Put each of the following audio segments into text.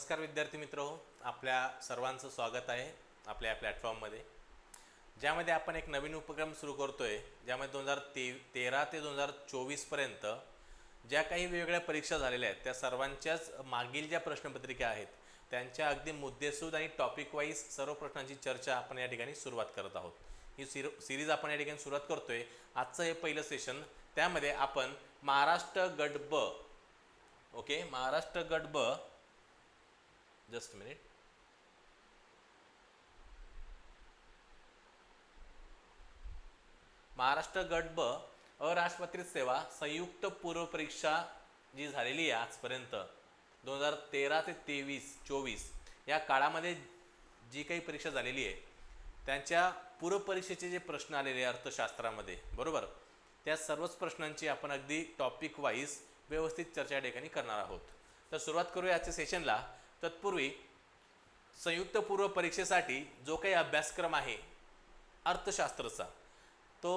नमस्कार विद्यार्थी मित्र आपल्या सर्वांचं स्वागत आहे आपल्या प्लॅटफॉर्ममध्ये. ज्यामध्ये आपण एक नवीन उपक्रम सुरू करतोय ज्यामध्ये दोन हजार ते तेरा ते दोन हजार चोवीसपर्यंत ज्या काही वेगवेगळ्या परीक्षा झालेल्या आहेत त्या सर्वांच्याच मागील ज्या प्रश्नपत्रिका आहेत त्यांच्या अगदी मुद्देसूद आणि टॉपिक वाईज सर्व प्रश्नांची चर्चा आपण या ठिकाणी सुरुवात करत आहोत. ही सिर सिरीज आपण या ठिकाणी सुरुवात करतोय. आजचं हे पहिलं सेशन त्यामध्ये आपण महाराष्ट्र गट ब ओके महाराष्ट्र गट ब जस्ट मिनिट महाराष्ट्र गट ब अराष्ट्रपत्रित सेवा संयुक्त पूर्व परीक्षा जी झालेली आहे आजपर्यंत दोन हजार तेरा ते तेवीस चोवीस या काळामध्ये जी काही परीक्षा झालेली आहे त्यांच्या पूर्व परीक्षेचे जे प्रश्न आलेले आहे अर्थशास्त्रामध्ये बरोबर? त्या सर्वच प्रश्नांची आपण अगदी टॉपिक वाईज व्यवस्थित चर्चा या ठिकाणी करणार आहोत. तर सुरुवात करूया आजच्या सेशनला तत्पूर्वी संयुक्त पूर्व परीक्षेसाठी जो काही अभ्यासक्रम आहे अर्थशास्त्राचा तो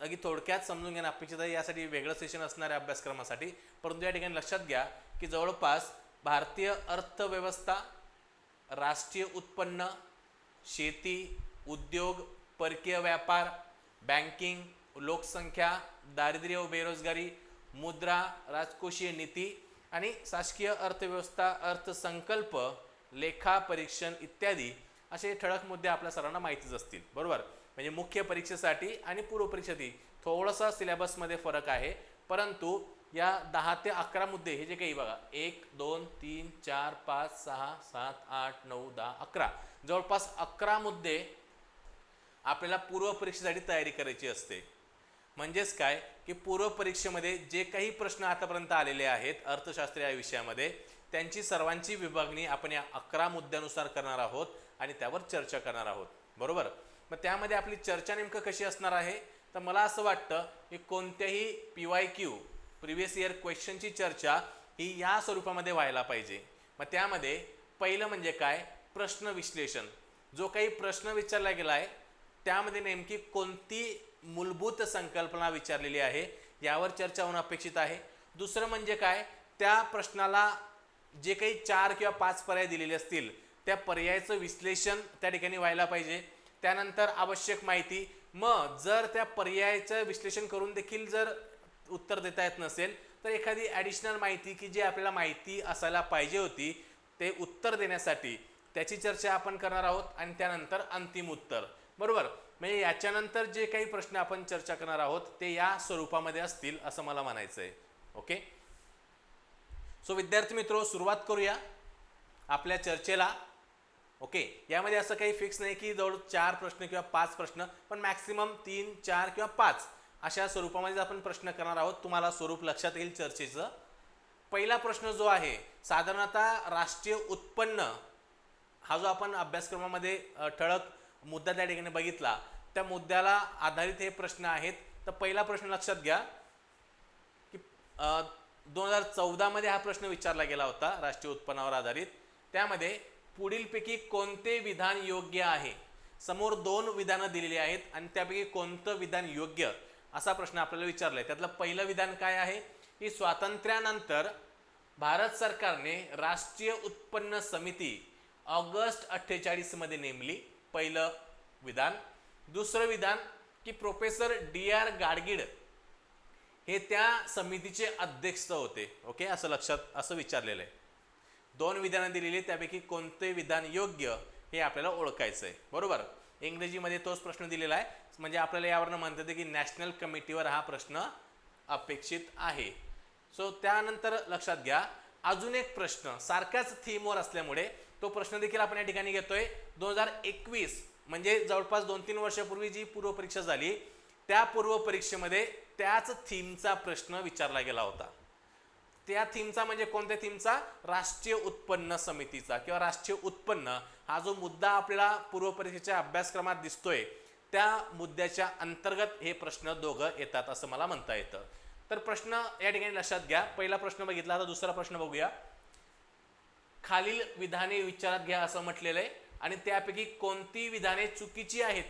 अगदी थोडक्यात समजून घेणं अपेक्षित आहे. यासाठी वेगळं सेशन असणाऱ्या अभ्यासक्रमासाठी. परंतु या ठिकाणी लक्षात घ्या की जवळपास भारतीय अर्थव्यवस्था राष्ट्रीय उत्पन्न शेती उद्योग परकीय व्यापार बँकिंग लोकसंख्या दारिद्र्य व बेरोजगारी मुद्रा राजकोषीय नीती आणि शासकीय अर्थव्यवस्था अर्थसंकल्प लेखा परीक्षण इत्यादी असे ठळक मुद्दे आपल्या सर्वांना माहितीच असतील. बरोबर? म्हणजे मुख्य परीक्षेसाठी आणि पूर्वपरीक्षेसाठी थोडासा सिलेबसमध्ये फरक आहे. परंतु या दहा ते अकरा मुद्दे हे जे काही बघा एक दोन तीन चार पाच सहा सात आठ नऊ दहा अकरा. जवळपास अकरा मुद्दे आपल्याला पूर्व परीक्षेसाठी तयारी करायची असते. म्हणजेच काय? की पूर्व परीक्षेमध्ये जे काही प्रश्न आतापर्यंत आलेले आहेत अर्थशास्त्र या विषयामध्ये त्यांची सर्वांची विभागणी आपण या अकरा मुद्द्यानुसार करणार आहोत आणि त्यावर चर्चा करणार आहोत. बरोबर? मग त्यामध्ये आपली चर्चा नेमकं कशी असणार आहे? तर मला असं वाटतं की कोणत्याही P Y Q previous year क्वेश्चनची चर्चा ही या स्वरूपामध्ये व्हायला पाहिजे. मग त्यामध्ये पहिलं म्हणजे काय? प्रश्न विश्लेषण. जो काही प्रश्न विचारला गेला आहे त्यामध्ये नेमकी कोणती मूलभूत संकल्पना विचारलेली आहे यावर चर्चा होणं अपेक्षित आहे. दुसरं म्हणजे काय? त्या प्रश्नाला जे काही चार किंवा पाच पर्याय दिलेले असतील त्या पर्यायाचं विश्लेषण त्या ठिकाणी व्हायला पाहिजे. त्यानंतर आवश्यक माहिती. मग जर त्या पर्यायाचं विश्लेषण करून देखील जर उत्तर देता येत नसेल तर एखादी ॲडिशनल माहिती की जी आपल्याला माहिती असायला पाहिजे होती ते उत्तर देण्यासाठी त्याची चर्चा आपण करणार आहोत आणि त्यानंतर अंतिम उत्तर. बरोबर? म्हणजे याच्यानंतर जे काही प्रश्न आपण चर्चा करणार आहोत ते या स्वरूपामध्ये असतील असं मला म्हणायचं आहे ओके? सो विद्यार्थी मित्रो सुरुवात करूया आपल्या चर्चेला. ओके? यामध्ये असं काही फिक्स नाही की जवळ चार प्रश्न किंवा पाच प्रश्न पण मॅक्सिमम तीन चार किंवा पाच अशा स्वरूपामध्ये आपण प्रश्न करणार आहोत. तुम्हाला स्वरूप लक्षात येईल चर्चेचं. पहिला प्रश्न जो आहे साधारणतः राष्ट्रीय उत्पन्न हा जो आपण अभ्यासक्रमामध्ये ठळक मुद्दा त्या ठिकाणी बघितला. त्या मुद्द्याला आधारित हे प्रश्न आहेत. तर पहिला प्रश्न लक्षात घ्या की दोन हजार चौदामध्ये हा प्रश्न विचारला गेला होता राष्ट्रीय उत्पन्नावर आधारित. त्यामध्ये पुढीलपैकी कोणते विधान योग्य आहे? समोर दोन विधानं दिलेली आहेत आणि त्यापैकी कोणतं विधान योग्य? असा प्रश्न आपल्याला विचारला आहे त्यातलं पहिलं विधान काय आहे? की स्वातंत्र्यानंतर भारत सरकारने राष्ट्रीय उत्पन्न समिती ऑगस्ट अठ्ठेचाळीसमध्ये नेमली. पहिलं विधान. दुसरं विधान की प्रोफेसर डी आर गाडगीड हे त्या समितीचे अध्यक्ष होते. ओके? असं लक्षात असं विचारलेलं आहे. दोन विधानं दिलेली त्यापैकी कोणते विधान योग्य हे आपल्याला ओळखायचं आहे बरोबर? इंग्रजीमध्ये तोच प्रश्न दिलेला आहे. म्हणजे आपल्याला यावरनं म्हणता येते की नॅशनल कमिटीवर हा प्रश्न अपेक्षित आहे. सो त्यानंतर लक्षात घ्या. अजून एक प्रश्न. सारख्याच थीमवर असल्यामुळे तो प्रश्न देखील आपण या ठिकाणी घेतोय. दोन हजार एकवीस म्हणजे जवळपास दोन तीन वर्षापूर्वी जी पूर्व परीक्षा झाली त्या पूर्व परीक्षेमध्ये त्याच थीमचा प्रश्न विचारला गेला होता. त्या थीमचा म्हणजे कोणत्या थीमचा? राष्ट्रीय उत्पन्न समितीचा किंवा राष्ट्रीय उत्पन्न हा जो मुद्दा आपल्याला पूर्व परीक्षेच्या अभ्यासक्रमात दिसतोय त्या मुद्द्याच्या अंतर्गत हे प्रश्न दोघं येतात असं मला म्हणता येतं. तर प्रश्न या ठिकाणी लक्षात घ्या. पहिला प्रश्न बघितला आता दुसरा प्रश्न बघूया. खालील विधाने विचारात घ्या असं म्हटलेलं आहे. आणि त्यापैकी कोणती विधाने चुकीची आहेत?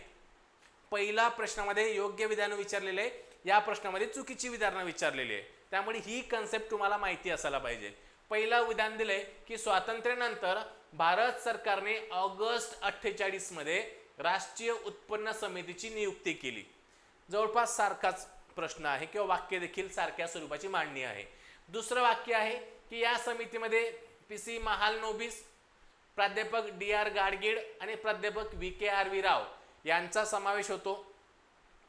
पहिला प्रश्नामध्ये योग्य विधानं विचारलेले आहे. या प्रश्नामध्ये चुकीची विधानं विचारलेली आहे. त्यामुळे ही कन्सेप्ट तुम्हाला माहिती असायला पाहिजे. पहिलं विधान दिलंय की स्वातंत्र्यानंतर भारत सरकारने ऑगस्ट अठ्ठेचाळीसमध्ये राष्ट्रीय उत्पन्न समितीची नियुक्ती केली. जवळपास सारखाच प्रश्न आहे किंवा वाक्य देखील सारख्या स्वरूपाची मांडणी आहे. दुसरं वाक्य आहे की या समितीमध्ये पी सी महालनोबिस प्राध्यापक डी आर गाडगीळ आणि प्राध्यापक V K R V Rao यांचा समावेश होतो.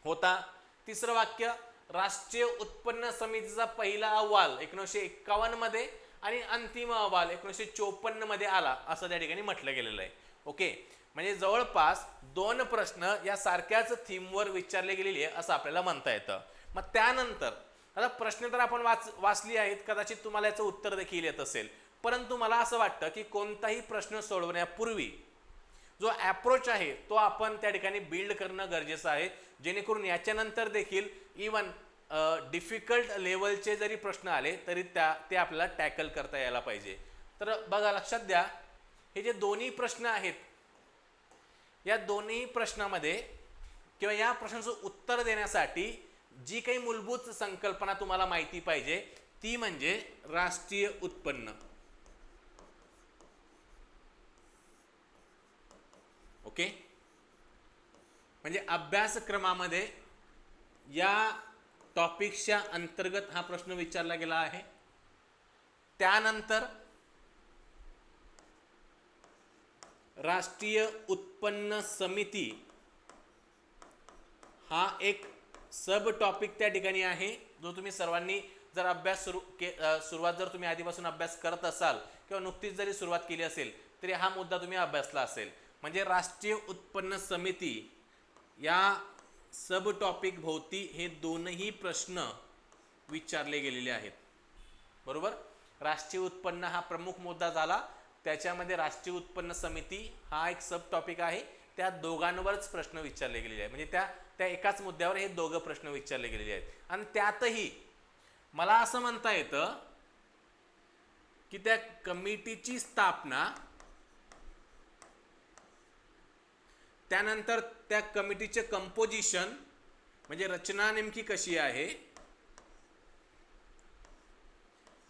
होता. तिसरं वाक्य राष्ट्रीय उत्पन्न समितीचा पहिला अहवाल एकोणीसशे एक्कावन्नमध्ये आणि अंतिम अहवाल एकोणीसशे चोपन्नमध्ये आला असं त्या ठिकाणी म्हटलं गेलेलं आहे. ओके? म्हणजे जवळपास दोन प्रश्न या सारख्याच थीमवर विचारले गेलेले आहे असं आपल्याला म्हणता येतं. मग त्यानंतर आता प्रश्न तर आपण वाच वाचली आहेत कदाचित तुम्हाला याचं उत्तर देखील येत असेल. परंतु मला असं वाटतं की कोणताही प्रश्न सोडवण्यापूर्वी जो ॲप्रोच आहे तो आपण त्या ठिकाणी बिल्ड करणं गरजेचं आहे. जेणेकरून याच्यानंतर देखील इवन डिफिकल्ट लेवलचे जरी प्रश्न आले तरी त्या ते आपल्याला टॅकल करता यायला पाहिजे. तर बघा लक्षात द्या हे जे दोन्ही प्रश्न आहेत या दोन्ही प्रश्नामध्ये किंवा या प्रश्नाचं उत्तर देण्यासाठी जी काही मूलभूत संकल्पना तुम्हाला माहिती पाहिजे ती म्हणजे राष्ट्रीय उत्पन्न. ओके? म्हणजे अभ्यासक्रमामध्ये या टॉपिक्सच्या अंतर्गत हा प्रश्न विचारला गेला आहे. त्यानंतर राष्ट्रीय उत्पन्न समिती हा एक सब टॉपिक त्या ठिकाणी आहे जो तुम्ही सर्वांनी जर अभ्यास सुरू के सुरुवात जर तुम्ही आधीपासून अभ्यास करत असाल किंवा नुकतीच जरी सुरुवात केली असेल तरी हा मुद्दा तुम्ही अभ्यासला असेल. म्हणजे राष्ट्रीय उत्पन्न समिती या सब टॉपिक भोवती हे दोनही प्रश्न विचारले गेलेले आहेत. बरोबर? राष्ट्रीय उत्पन्न हा प्रमुख मुद्दा झाला. त्याच्यामध्ये राष्ट्रीय उत्पन्न समिती हा एक सब टॉपिक आहे. त्या दोघांवरच प्रश्न विचारले गेलेले आहेत. म्हणजे त्या त्या एकाच मुद्द्यावर हे दोघं प्रश्न विचारले गेलेले आहेत. आणि त्यातही मला असं म्हणता येतं की त्या कमिटीची स्थापना त्यानंतर त्या कमिटीचे कंपोजिशन म्हणजे रचना नेमकी कशी आहे?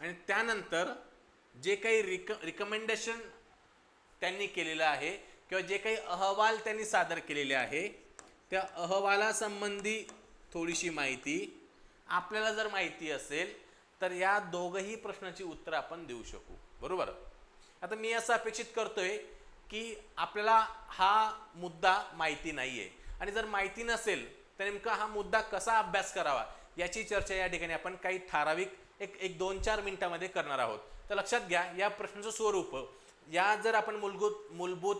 आणि त्यानंतर जे काही रिक रिकमेंडेशन त्यांनी केलेलं आहे किंवा जे काही अहवाल त्यांनी सादर केलेले आहे त्या अहवालासंबंधी थोडीशी माहिती आपल्याला जर माहिती असेल तर या दोघही प्रश्नाची उत्तर आपण देऊ शकू. बरोबर? आता मी असं अपेक्षित करतोय की आपल्याला हा मुद्दा माहिती नाही आहे आणि जर माहिती नसेल तर नेमका हा मुद्दा कसा अभ्यास करावा? याची चर्चा या ठिकाणी आपण काही ठराविक एक एक दोन चार मिनिटामध्ये करणार आहोत. तर लक्षात घ्या या प्रश्नाचं स्वरूप या जर आपण मूलभूत मूलभूत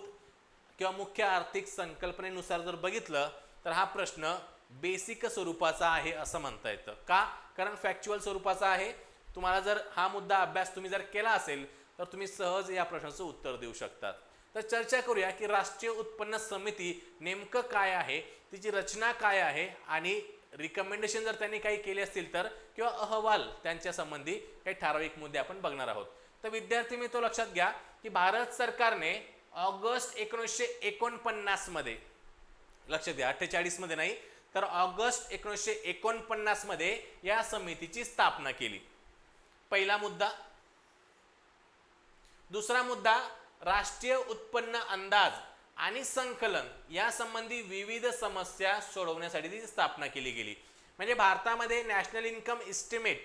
किंवा मुख्य आर्थिक संकल्पनेनुसार जर बघितलं तर हा प्रश्न बेसिक स्वरूपाचा आहे असं म्हणता येतं. का? कारण फॅक्च्युअल स्वरूपाचा आहे. तुम्हाला जर हा मुद्दा अभ्यास तुम्ही जर केला असेल तर तुम्ही सहज या प्रश्नाचं उत्तर देऊ शकतात. तर चर्चा करूया की राष्ट्रीय उत्पन्न समिती नेमकं काय आहे तिची रचना काय आहे आणि रिकमेंडेशन जर त्यांनी काही केले असतील तर किंवा अहवाल त्यांच्या संबंधी काही ठराविक मुद्दे आपण बघणार आहोत. तर विद्यार्थी मित्र लक्षात घ्या की भारत सरकारने ऑगस्ट एकोणीसशे एकोणपन्नासमध्ये लक्षात घ्या अठ्ठेचाळीसमध्ये नाही तर ऑगस्ट एकोणीसशे एकोणपन्नासमध्ये या समितीची स्थापना केली. पहिला मुद्दा. दुसरा मुद्दा राष्ट्रीय उत्पन्न अंदाज आणि संकलन या संबंधी विविध समस्या सोडवण्यासाठी ती स्थापना केली गेली. म्हणजे भारतामध्ये नॅशनल इन्कम इस्टिमेट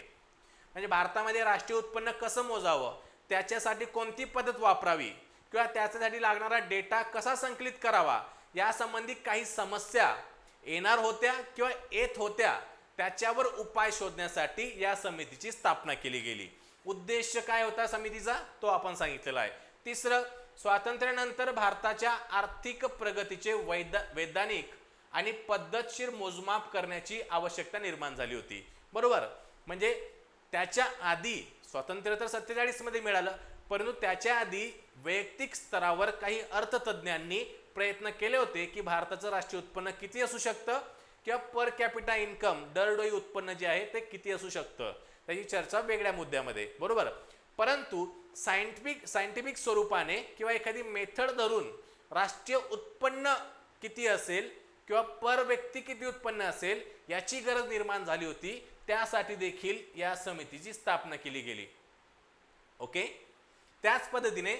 म्हणजे भारतामध्ये राष्ट्रीय उत्पन्न कसं मोजावं त्याच्यासाठी कोणती पद्धत वापरावी किंवा त्याच्यासाठी लागणारा डेटा कसा संकलित करावा यासंबंधी काही समस्या येणार होत्या किंवा येत होत्या त्याच्यावर उपाय शोधण्यासाठी या समितीची स्थापना केली गेली. उद्देश काय होता समितीचा? तो आपण सांगितलेला आहे. तिसरं स्वातंत्र्यानंतर भारताच्या आर्थिक प्रगतीचे वैद वैधानिक आणि पद्धतशीर मोजमाप करण्याची आवश्यकता निर्माण झाली होती. बरोबर? म्हणजे त्याच्या आधी स्वातंत्र्य तर सत्तेचाळीसमध्ये मिळालं परंतु त्याच्या आधी वैयक्तिक स्तरावर काही अर्थतज्ज्ञांनी प्रयत्न केले होते की भारताचं राष्ट्रीय उत्पन्न किती असू शकतं किंवा पर कॅपिटा इन्कम दरडोई उत्पन्न जे आहे ते किती असू शकतं. त्याची चर्चा वेगळ्या मुद्द्यामध्ये. बरोबर? परंतु सायंटिफिक सायंटिफिक स्वरूपाने किंवा एखादी मेथड धरून राष्ट्रीय उत्पन्न किती असेल किंवा पर व्यक्ती किती उत्पन्न असेल याची गरज निर्माण झाली होती त्यासाठी देखील या समितीची स्थापना केली गेली. ओके? त्याच पद्धतीने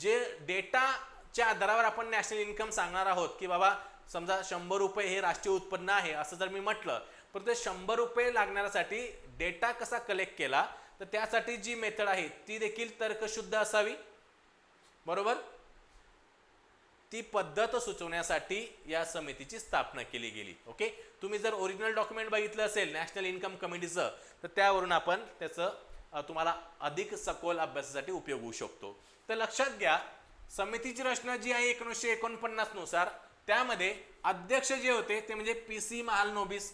जे डेटाच्या आधारावर आपण नॅशनल इन्कम सांगणार आहोत की बाबा समजा शंभर रुपये हे राष्ट्रीय उत्पन्न आहे असं जर मी म्हटलं पण ते शंभर रुपये लागणाऱ्यासाठी डेटा कसा कलेक्ट केला तर त्यासाठी जी मेथड आहे ती देखील तर्कशुद्ध असावी. बरोबर? ती पद्धत सुचवण्यासाठी या समितीची स्थापना केली गेली. ओके? तुम्ही जर ओरिजिनल डॉक्युमेंट बघितलं असेल नॅशनल इन्कम कमिटीचं तर त्यावरून आपण त्याचं तुम्हाला अधिक सखोल अभ्यासासाठी उपयोग होऊ शकतो. तर लक्षात घ्या समितीची रचना जी आहे एकोणीसशे एकोणपन्नासनुसार त्यामध्ये अध्यक्ष जे होते ते म्हणजे पी सी महालनोबिस.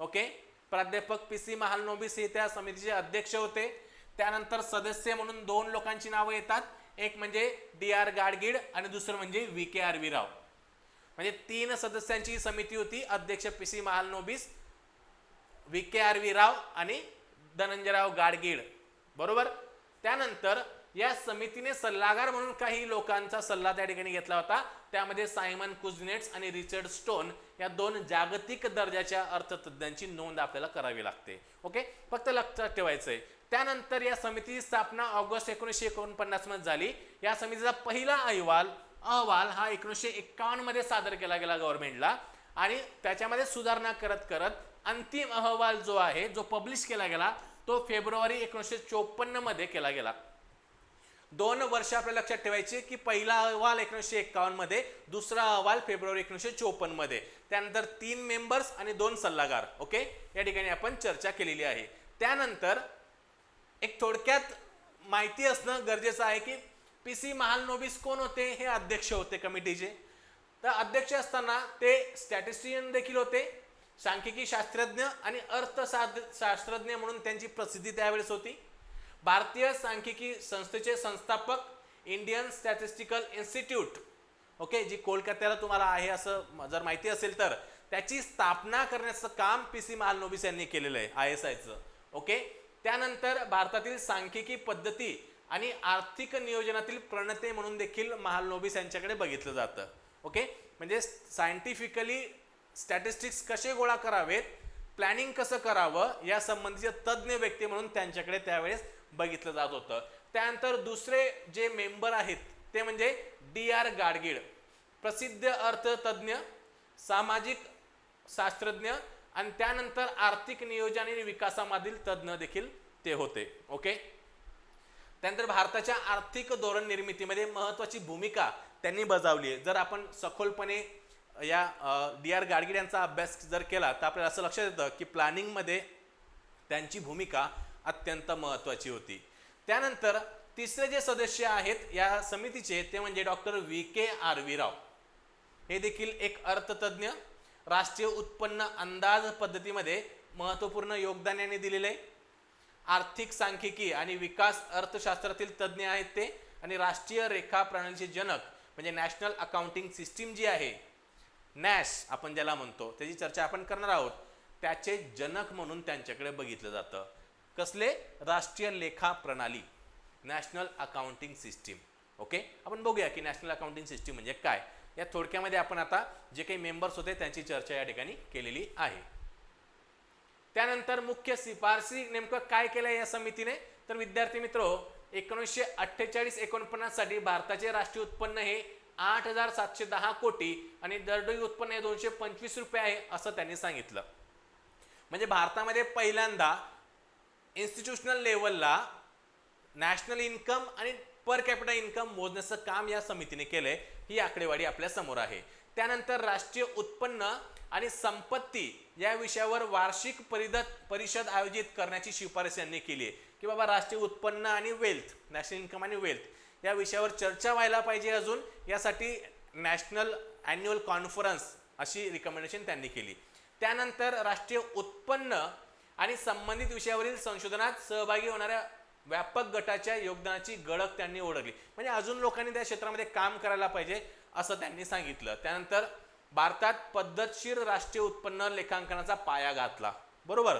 ओके? प्राध्यापक पी सी महालनोबिस हे त्या समितीचे अध्यक्ष होते. त्यानंतर सदस्य म्हणून दोन लोकांची नावं येतात. एक म्हणजे डी आर गाडगीड आणि दुसरं म्हणजे व्ही के आर राव म्हणजे तीन सदस्यांची समिती होती. अध्यक्ष P C Mahalanobis V K R V Rao आणि धनंजयराव गाडगीड बरोबर? त्यानंतर या समितीने सल्लागार म्हणून काही लोकांचा सल्ला त्या ठिकाणी घेतला होता. त्यामध्ये सायमन कुझनेट्स आणि रिचर्ड स्टोन या दोन जागतिक दर्जाच्या अर्थतज्ञांची नोंद आपल्याला करावी लागते. ओके? फक्त लक्षात ठेवायचंय. त्यानंतर या समितीची स्थापना ऑगस्ट एकोणीसशे एकोणपन्नासमध्ये झाली. या समितीचा पहिला अहवाल अहवाल हा एकोणीसशे एक्कावन्नमध्ये सादर केला गेला गव्हर्नमेंटला आणि त्याच्यामध्ये सुधारणा करत करत अंतिम अहवाल जो आहे जो पब्लिश केला गेला तो फेब्रुवारी एकोणीसशे चोपन्नमध्ये केला गेला. दोन वर्ष आपल्या लक्षात ठेवायची की पहिला अहवाल एकोणीसशे एकावन्नमध्ये दुसरा अहवाल फेब्रुवारी एकोणीसशे चोपन्नमध्ये त्यानंतर तीन मेंबर्स आणि दोन सल्लागार ओके या ठिकाणी आपण चर्चा केलेली आहे. त्यानंतर एक थोडक्यात माहिती असणं गरजेचं आहे की पी सी महालनोबिस कोण होते? हे अध्यक्ष होते कमिटीचे. तर अध्यक्ष असताना ते स्टॅटिस्टियन देखील होते सांख्यिकी शास्त्रज्ञ आणि अर्थशास्त्रज्ञ शास्त्रज्ञ म्हणून त्यांची प्रसिद्धी त्यावेळेस होती. भारतीय सांख्यिकी संस्थेचे संस्थापक इंडियन स्टॅटिस्टिकल इन्स्टिट्यूट. ओके जी कोलकात्याला तुम्हाला आहे असं जर माहिती असेल तर त्याची स्थापना करण्याचं काम पी सी महालनोबिस यांनी केलेलं आहे आय एस आयचं. ओके त्यानंतर भारतातील सांख्यिकी पद्धती आणि आर्थिक नियोजनातील प्रणते म्हणून देखील महालनोबिस यांच्याकडे बघितलं जातं. ओके म्हणजे सायंटिफिकली स्टॅटिस्टिक्स कसे गोळा करावेत प्लॅनिंग कसं करावं या संबंधीचे तज्ज्ञ व्यक्ती म्हणून त्यांच्याकडे त्यावेळेस बघितलं जात होतं. त्यानंतर दुसरे जे मेंबर आहेत ते म्हणजे डी आर गाडगीळ. प्रसिद्ध अर्थतज्ञ सामाजिक शास्त्रज्ञ आणि त्यानंतर आर्थिक नियोजन आणि विकासामधील तज्ज्ञ देखील ते होते. ओके त्यानंतर भारताच्या आर्थिक धोरण निर्मितीमध्ये महत्त्वाची भूमिका त्यांनी बजावली आहे. जर आपण सखोलपणे या डी आर गाडगीळ यांचा अभ्यास जर केला तर आपल्याला असं लक्षात येतं की प्लॅनिंगमध्ये त्यांची भूमिका अत्यंत महत्त्वाची होती. त्यानंतर तिसरे जे सदस्य आहेत या समितीचे ते म्हणजे doctor V K R Rao हे देखील एक अर्थतज्ञ राष्ट्रीय उत्पन्न अंदाज पद्धतीमध्ये महत्त्वपूर्ण योगदान यांनी दिलेलं. आहे आर्थिक सांख्यिकी आणि विकास अर्थशास्त्रातील तज्ज्ञ आहेत ते आणि राष्ट्रीय रेखा प्रणालीचे जनक म्हणजे नॅशनल अकाउंटिंग सिस्टीम जी आहे नॅश आपण ज्याला म्हणतो त्याची चर्चा आपण करणार आहोत. त्याचे जनक म्हणून त्यांच्याकडे बघितलं जातं. कसले? राष्ट्रीय लेखा प्रणाली. नॅशनल अकाउंटिंग सिस्टीम ओके आपण बघूया की नॅशनल अकाउंटिंग सिस्टीम म्हणजे काय? या थोडक्यामध्ये आपण आता जे काही मेंबर्स होते त्यांची चर्चा या ठिकाणी केलेली आहे. त्यानंतर मुख्य शिफारसी नेमकं काय केलं या समितीने? तर विद्यार्थी मित्र एकोणीसशे अठ्ठेचाळीस एकोणपन्नाससाठी भारताचे राष्ट्रीय उत्पन्न हे आठ हजार सातशे दहा कोटी आणि दरडोई उत्पन्न हे दोनशे पंचवीस रुपये आहे असं त्यांनी सांगितलं. म्हणजे भारतामध्ये पहिल्यांदा इन्स्टिट्यूशनल लेवलला नॅशनल इन्कम आणि पर कॅपिटल इन्कम मोजण्याचं काम या समितीने केलंय. ही आकडेवारी आपल्यासमोर आहे. त्यानंतर राष्ट्रीय उत्पन्न आणि संपत्ती या विषयावर वार्षिक परिदत परिषद आयोजित करण्याची शिफारस यांनी केली आहे. की बाबा राष्ट्रीय उत्पन्न आणि वेल्थ नॅशनल इन्कम आणि वेल्थ या विषयावर चर्चा व्हायला पाहिजे अजून. यासाठी नॅशनल अॅन्युअल कॉन्फरन्स अशी रिकमेंडेशन त्यांनी केली. त्यानंतर राष्ट्रीय उत्पन्न आणि संबंधित विषयावरील संशोधनात सहभागी होणाऱ्या व्यापक गटाच्या योगदानाची गळक त्यांनी ओळखली. म्हणजे अजून लोकांनी त्या क्षेत्रामध्ये काम करायला पाहिजे असं त्यांनी सांगितलं. त्यानंतर भारतात पद्धतशीर राष्ट्रीय उत्पन्न लेखांकनाचा पाया घातला. बरोबर?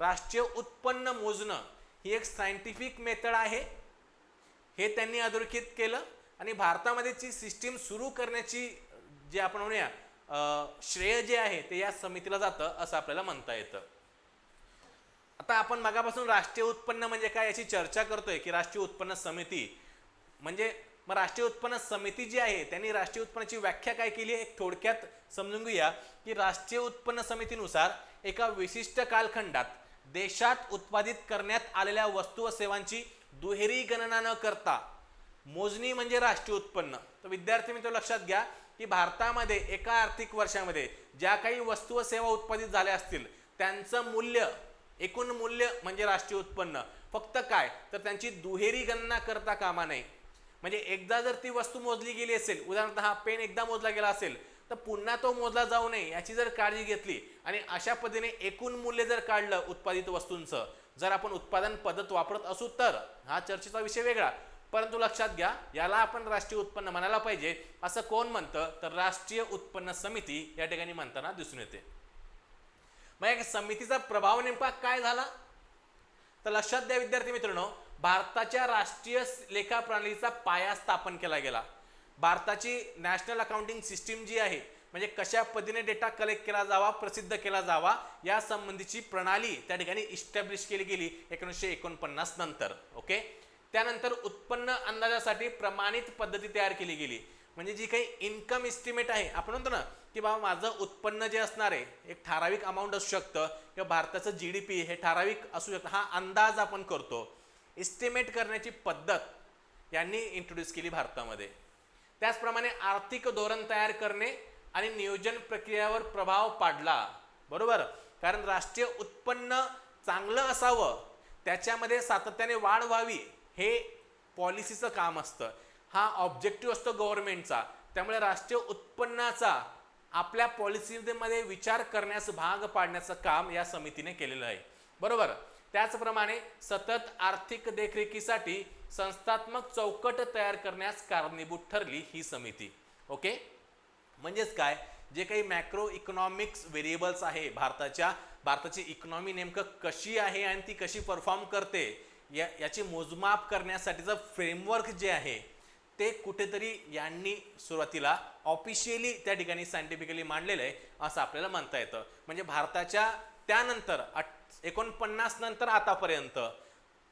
राष्ट्रीय उत्पन्न मोजणं ही एक सायंटिफिक मेथड आहे. हे त्यांनी अधोरेखित केलं आणि भारतामध्ये जी सिस्टीम सुरू करण्याची जे आपण म्हणूया श्रेय जे आहे ते या समितीला जातं असं आपल्याला म्हणता येतं. आपण मगापासून राष्ट्रीय उत्पन्न म्हणजे काय याची चर्चा करतोय की राष्ट्रीय उत्पन्न समिती. म्हणजे मग राष्ट्रीय उत्पन्न समिती जी आहे त्यांनी राष्ट्रीय उत्पन्नाची व्याख्या काय केली आहे? एक थोडक्यात समजून घेऊया की राष्ट्रीय उत्पन्न समितीनुसार एका विशिष्ट कालखंडात देशात उत्पादित करण्यात आलेल्या वस्तू व सेवांची दुहेरी गणना न करता मोजणी म्हणजे राष्ट्रीय उत्पन्न. तर विद्यार्थी मित्र लक्षात घ्या की भारतामध्ये एका आर्थिक वर्षामध्ये ज्या काही वस्तू व सेवा उत्पादित झाल्या असतील त्यांचं मूल्य एकूण मूल्य म्हणजे राष्ट्रीय उत्पन्न. फक्त काय? तर त्यांची दुहेरी गणना करता कामा नये. म्हणजे एकदा जर ती वस्तू मोजली गेली असेल उदाहरणार्थ हा पेन एकदा मोजला गेला असेल तर पुन्हा तो मोजला जाऊ नये याची जर काळजी घेतली आणि अशा पद्धतीने एकूण मूल्य जर काढलं उत्पादित वस्तूंचं जर आपण उत्पादन पद्धत वापरत असू तर हा चर्चेचा विषय वेगळा. परंतु लक्षात घ्या याला आपण राष्ट्रीय उत्पन्न म्हणायला पाहिजे असं कोण म्हणतं? तर राष्ट्रीय उत्पन्न समिती या ठिकाणी म्हणताना दिसून येते. मग या समितीचा प्रभाव नेमका काय झाला? तर लक्षात द्या विद्यार्थी मित्रांनो भारताच्या राष्ट्रीय लेखा प्रणालीचा पाया स्थापन केला गेला. भारताची नॅशनल अकाउंटिंग सिस्टीम जी आहे म्हणजे कशा पद्धतीने डेटा कलेक्ट केला जावा प्रसिद्ध केला जावा या संबंधीची प्रणाली त्या ठिकाणी इस्टॅब्लिश केली गेली एकोणीसशे एकोणपन्नास नंतर ओके त्यानंतर उत्पन्न अंदाजासाठी प्रमाणित पद्धती तयार केली गेली. म्हणजे जी काही इन्कम इस्टिमेट आहे आपण म्हणतो ना की बाबा माझं उत्पन्न जे असणार आहे एक ठराविक अमाऊंट असू शकतं किंवा भारताचं जी डी पी हे ठराविक असू शकतं हा अंदाज आपण करतो. इस्टिमेट करण्याची पद्धत यांनी इंट्रोड्यूस केली भारतामध्ये. त्याचप्रमाणे आर्थिक धोरण तयार करणे आणि नियोजन प्रक्रियेवर प्रभाव पाडला. बरोबर? कारण राष्ट्रीय उत्पन्न चांगलं असावं त्याच्यामध्ये सातत्याने वाढ व्हावी हे पॉलिसीचं काम असतं. हा ऑब्जेक्टिव्ह असतो गव्हर्नमेंटचा त्यामुळे राष्ट्रीय उत्पन्नाचा आपल्या पॉलिसीमध्ये विचार करण्यास भाग पाडण्याचं काम या समितीने केलेलं आहे. बरोबर? त्याचप्रमाणे सतत आर्थिक देखरेखीसाठी संस्थात्मक चौकट तयार करण्यास कारणीभूत ठरली ही समिती. ओके? म्हणजेच काय? जे काही मॅक्रो इकॉनॉमिक्स व्हेरिएबल्स आहे भारताच्या भारताची इकॉनॉमी नेमकं कशी आहे आणि ती कशी परफॉर्म करते या याची मोजमाप करण्यासाठीचं फ्रेमवर्क जे आहे ते कुठेतरी यांनी सुरुवातीला ऑफिशियली त्या ठिकाणी सायंटिफिकली मांडलेलं आहे असं आपल्याला म्हणता येतं. म्हणजे भारताच्या त्यानंतर एकोणपन्नास नंतर आतापर्यंत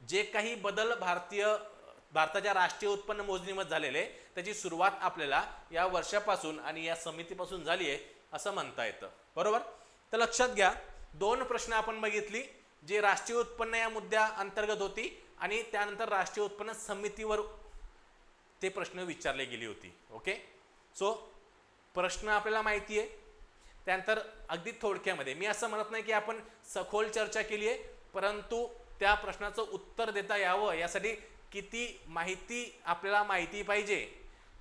जे काही बदल भारतीय भारताच्या राष्ट्रीय उत्पन्न मोजणीमध्ये झालेले त्याची सुरुवात आपल्याला या वर्षापासून आणि या समितीपासून झाली आहे असं म्हणता येतं. बरोबर? तर लक्षात घ्या दोन प्रश्न आपण बघितली जे राष्ट्रीय उत्पन्न या मुद्द्या अंतर्गत होती आणि त्यानंतर राष्ट्रीय उत्पन्न समितीवर ते प्रश्न विचारले गेली होती ओके? सो प्रश्न आपल्याला माहिती आहे त्यानंतर अगदी थोडक्यामध्ये मी असं म्हणत नाही की आपण सखोल चर्चा केली आहे परंतु त्या प्रश्नाचं उत्तर देता यावं यासाठी किती माहिती आपल्याला माहिती पाहिजे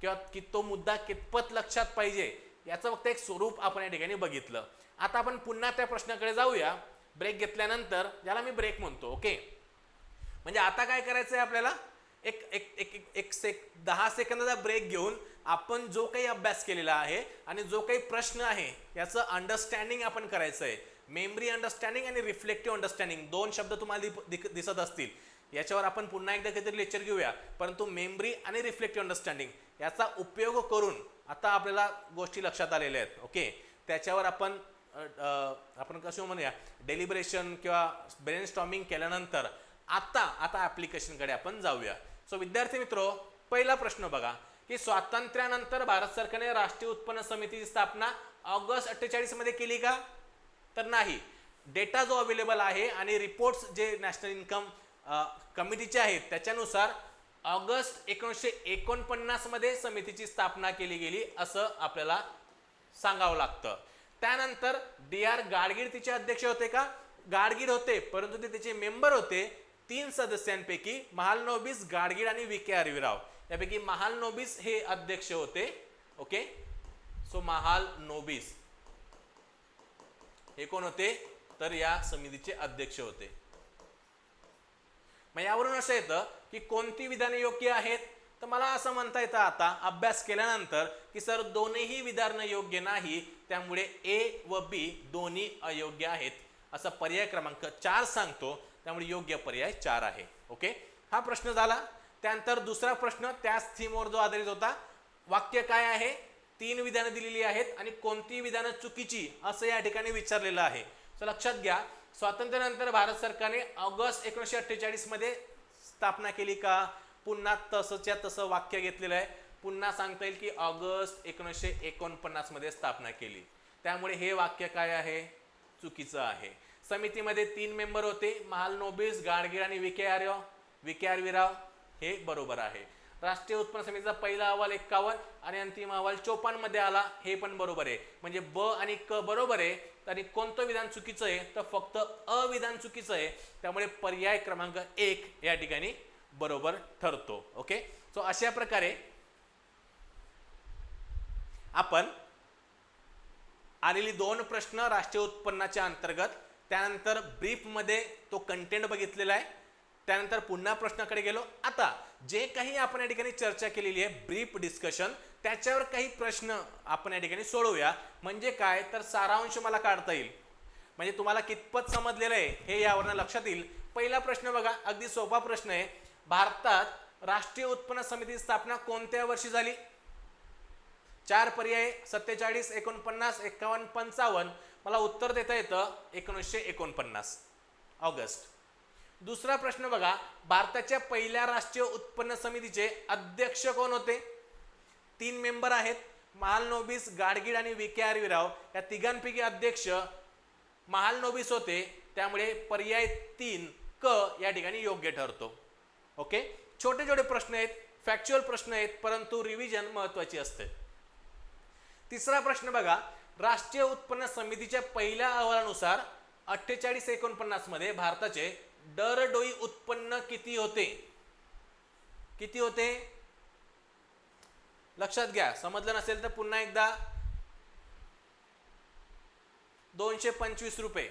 किंवा की तो मुद्दा कितपत लक्षात पाहिजे याचं फक्त एक स्वरूप आपण या ठिकाणी बघितलं. आता आपण पुन्हा त्या प्रश्नाकडे जाऊया. ब्रेक घेतल्यानंतर ज्याला मी ब्रेक म्हणतो ओके? म्हणजे आता काय करायचं आहे आपल्याला? एक एक एक एक एक सेक दहा सेकंदाचा ब्रेक घेऊन आपण जो काही अभ्यास केलेला आहे आणि जो काही प्रश्न आहे याचं अंडरस्टँडिंग आपण करायचं आहे मेमरी अंडरस्टँडिंग आणि रिफ्लेक्टिव्ह अंडरस्टँडिंग दोन शब्द तुम्हाला दिप- दिक- दिसत असतील. याच्यावर आपण पुन्हा एकदा काहीतरी लेक्चर घेऊया. परंतु मेमरी आणि रिफ्लेक्टिव्ह अंडरस्टँडिंग याचा उपयोग करून आता आपल्याला गोष्टी लक्षात आलेल्या आहेत. ओके त्याच्यावर आपण आपण कसं म्हणूया? डेलिब्रेशन किंवा ब्रेन स्टॉमिंग केल्यानंतर आता आता ॲप्लिकेशनकडे आपण जाऊया. सो विद्यार्थी मित्रो पहिला प्रश्न बघा की स्वातंत्र्यानंतर भारत सरकारने राष्ट्रीय उत्पन्न समितीची स्थापना ऑगस्ट अठ्ठेचाळीसमध्ये केली का? तर नाही. डेटा जो अवेलेबल आहे आणि रिपोर्ट्स जे नॅशनल इन्कम कमिटीचे आहेत त्याच्यानुसार ऑगस्ट एकोणीसशे एकोणपन्नासमध्ये समितीची स्थापना केली गेली असं आपल्याला सांगावं लागतं. त्यानंतर डी आर गाडगीळ तिचे अध्यक्ष होते का? गाडगीळ होते परंतु ते त्याचे मेंबर होते. तीन सदस्यांपैकी महालनोबिस गाडगीळ आणि विके आरवीराव. यापैकी महालनोबिस हे अध्यक्ष होते. ओके? So Mahalanobis. हे कोण होते? तर या समितीचे अध्यक्ष होते. मग यावरून असं येतं की कोणती विधाने योग्य आहेत? तर मला असं म्हणता येतं आता अभ्यास केल्यानंतर की सर दोन्हीही विधानं योग्य नाही त्यामुळे ए व बी दोन्ही अयोग्य आहेत. असा पर्याय क्रमांक चार सांगतो. त्यामुळे योग्य पर्याय चार आहे. ओके हा प्रश्न झाला. त्यानंतर दुसरा प्रश्न त्याच थीमवर जो आधारित होता वाक्य काय आहे? तीन विधानं दिलेली आहेत आणि कोणती विधानं चुकीची असं या ठिकाणी विचारलेलं आहे. तर लक्षात घ्या. स्वातंत्र्यानंतर भारत सरकारने ऑगस्ट एकोणीसशे अठ्ठेचाळीसमध्ये स्थापना केली का? पुन्हा तसंच्या तसं वाक्य घेतलेलं आहे. पुन्हा सांगता येईल की ऑगस्ट एकोणीसशे एकोणपन्नासमध्ये स्थापना केली. त्यामुळे हे वाक्य काय आहे? चुकीचं आहे. समितीमध्ये तीन मेंबर होते. महाल नोबिस गाडगीळ आणि विके आर्य. विके आर्विराव हे बरोबर आहे. राष्ट्रीय उत्पन्न समितीचा पहिला अहवाल एक्कावन्न आणि अंतिम अहवाल चोपन्नमध्ये आला. हे पण बरोबर आहे. म्हणजे ब आणि क बरोबर आहे. आणि कोणतं विधान चुकीचं आहे? तर फक्त अविधान चुकीचं आहे. त्यामुळे पर्याय क्रमांक एक या ठिकाणी बरोबर ठरतो. ओके? सो अशा प्रकारे आपण आलेली दोन प्रश्न राष्ट्रीय उत्पन्नाच्या अंतर्गत त्यानंतर ब्रीफमध्ये तो कंटेंट बघितलेला आहे. त्यानंतर पुन्हा प्रश्नाकडे गेलो. आता जे काही आपण या ठिकाणी चर्चा केलेली आहे ब्रीफ डिस्कशन त्याच्यावर काही प्रश्न आपण या ठिकाणी सोडवूया. म्हणजे काय? तर सारांश मला काढता येईल. म्हणजे तुम्हाला कितपत समजलेलं आहे हे यावरनं लक्षात येईल. पहिला प्रश्न बघा अगदी सोपा प्रश्न आहे. भारतात राष्ट्रीय उत्पन्न समिती स्थापना कोणत्या वर्षी झाली? चार पर्याय सत्तेचाळीस एकोणपन्नास एक्कावन्न पंचावन्न. मला उत्तर देता येतं एकोणीसशे एकोणपन्नास ऑगस्ट. दुसरा प्रश्न बघा भारताच्या पहिल्या राष्ट्रीय उत्पन्न समितीचे अध्यक्ष कोण होते? तीन मेंबर आहेत महाल नोबिस गाडगीळ आणि के आरवीराव. या तिघांपैकी अध्यक्ष महालनोबीस होते त्यामुळे पर्याय तीन क या ठिकाणी योग्य ठरतो. ओके? छोटे छोटे प्रश्न आहेत फॅक्च्युअल प्रश्न आहेत परंतु रिव्हिजन महत्वाची असते. तिसरा प्रश्न बघा राष्ट्रीय उत्पन्न समितीच्या पहिल्या अहवालानुसार अठ्ठेचाळीस एकोणपन्नासमध्ये भारताचे दरडोई उत्पन्न किती होते? किती होते? लक्षात घ्या. समजलं नसेल तर पुन्हा एकदा. दोनशे पंचवीस रुपये.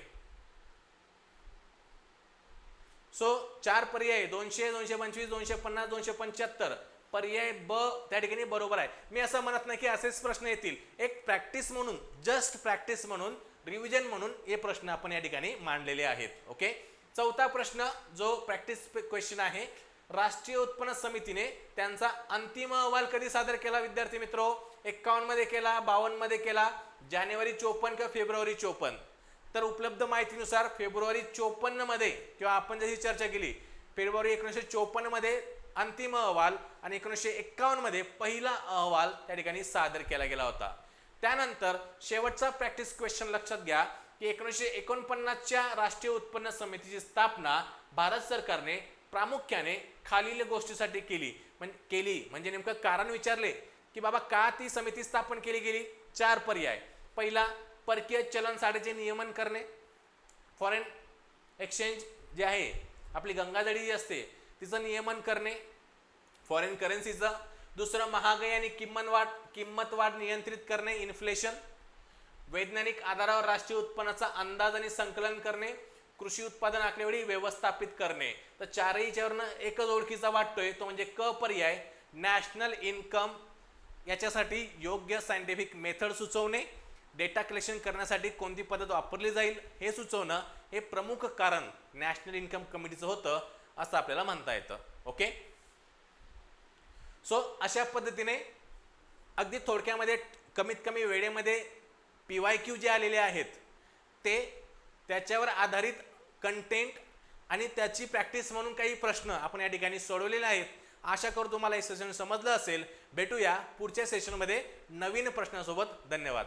सो चार पर्याय. दोनशे दोनशे पंचवीस दोनशे पन्नास दोनशे पंच्याहत्तर. पर्याय ब त्या ठिकाणी बरोबर आहे. मी असं म्हणत नाही की असेच प्रश्न येतील. एक प्रॅक्टिस म्हणून जस्ट प्रॅक्टिस म्हणून रिव्हिजन म्हणून हे प्रश्न आपण या ठिकाणी मांडलेले आहेत. ओके चौथा प्रश्न जो प्रॅक्टिस क्वेश्चन आहे राष्ट्रीय उत्पन्न समितीने त्यांचा अंतिम अहवाल कधी सादर केला विद्यार्थी मित्रो? एक्कावन्नमध्ये केला बावन्नमध्ये केला जानेवारी चोपन्न किंवा फेब्रुवारी चोपन्न? तर उपलब्ध माहितीनुसार फेब्रुवारी चोपन्नमध्ये किंवा आपण जशी चर्चा केली फेब्रुवारी एकोणीसशे चोपन्नमध्ये अंतिम अहवाल आणि एकोणीसशे एक्कावन्नमध्ये पहिला अहवाल त्या ठिकाणी सादर केला गेला होता. त्यानंतर शेवटचा प्रॅक्टिस क्वेश्चन लक्षात घ्या की एकोणीसशे एकोणपन्नासच्या राष्ट्रीय उत्पन्न समितीची स्थापना भारत सरकारने प्रामुख्याने खालील गोष्टीसाठी केली. म्हणजे केली. म्हणजे नेमकं कारण विचारले की बाबा का ती समिती स्थापन केली गेली? चार पर्याय. पहिला परकीय चलन साठ्याचे नियमन करणे. फॉरेन एक्सचेंज जे आहे आपली गंगाजळी जी असते तिचं नियमन करणे. फॉरेन करन्सीचं दुसरं महागाई आणि किंमत वाढ किंमत वाढ नियंत्रित करणे इन्फ्लेशन वैज्ञानिक आधारावर राष्ट्रीय उत्पन्नाचा अंदाज आणि संकलन करणे कृषी उत्पादन आकडेवारी व्यवस्थापित करणे. तर चारहीच्यावरनं एकच ओळखीचा वाटतोय तो म्हणजे क पर्याय नॅशनल इन्कम याच्यासाठी योग्य सायंटिफिक मेथड सुचवणे. डेटा कलेक्शन करण्यासाठी कोणती पद्धत वापरली जाईल हे सुचवणं हे प्रमुख कारण. नॅशनल इन्कम कमिटीचं होतं. असं आपल्याला म्हणता येतं. ओके सो अशा पद्धतीने अगदी थोडक्यामध्ये कमीत कमी वेळेमध्ये पी वाय क्यू जे आलेले आहेत ते त्याच्यावर आधारित कंटेंट आणि त्याची प्रॅक्टिस म्हणून काही प्रश्न आपण या ठिकाणी सोडवलेले आहेत. आशा करू तुम्हाला हे सेशन समजलं असेल. भेटूया पुढच्या सेशनमध्ये नवीन प्रश्नासोबत. धन्यवाद.